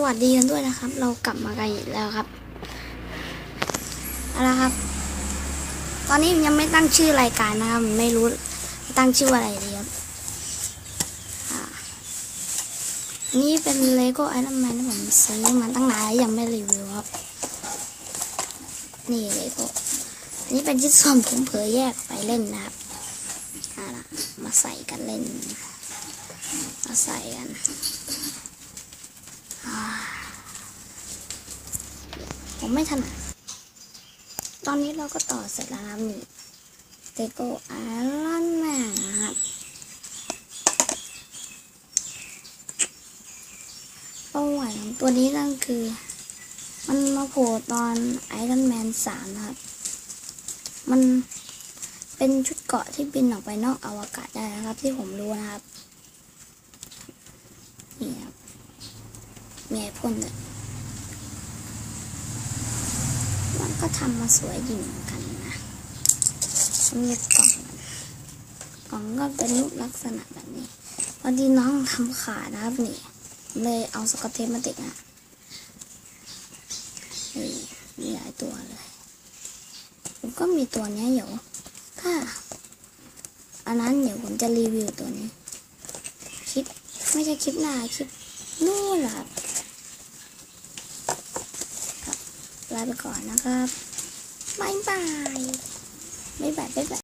สวัสดีกันด้วยนะครับ เรากลับมากันอีกแล้วครับเอาละครับ ตอนนี้ยังไม่ตั้งชื่อรายการนะครับไม่รู้ตั้งชื่ออะไรดีครับนนี้เป็นเลโก้ไอรอนแมนที่ผมซื้อมาตั้งนานแล้วยังไม่รีวิวครับ นี่เลโก้อันนี้เป็นชิ้นส่วนผมเผยแยกไปเล่นนะครับเอาละมาใส่กันเล่น มาใส่กัน ผมไม่ถนัดตอนนี้เราก็ต่อเสร็จแล้วครับนี่เตโกไอรอนแมนนะครับเป้าหมายของตัวนี้นั่นคือ มันมาโผล่ตอนไอรอนแมนสามนะครับ มันเป็นชุดเกาะที่บินออกไปนอกอวกาศได้นะครับ ที่ผมรู้นะครับนี่ครับ พ่นด้วยมันก็ทำมาสวยดีเหมือนกันนะมีกล่องกล่องก็เป็นรูปลักษณะแบบนี้พอดีน้องทำขานะครับนี่เลยเอาสกอตเทปมาติดนะนี่มีหลายตัวเลยผมก็มีตัวนี้อยเดี๋ยวถ้าอันนั้นเดี๋ยวผมจะรีวิวตัวนี้ คลิป ไม่ใช่คลิปหน้าคลิปนู่นแหละครับ ลาไปก่อนนะครับบายบายบายบายบายบาย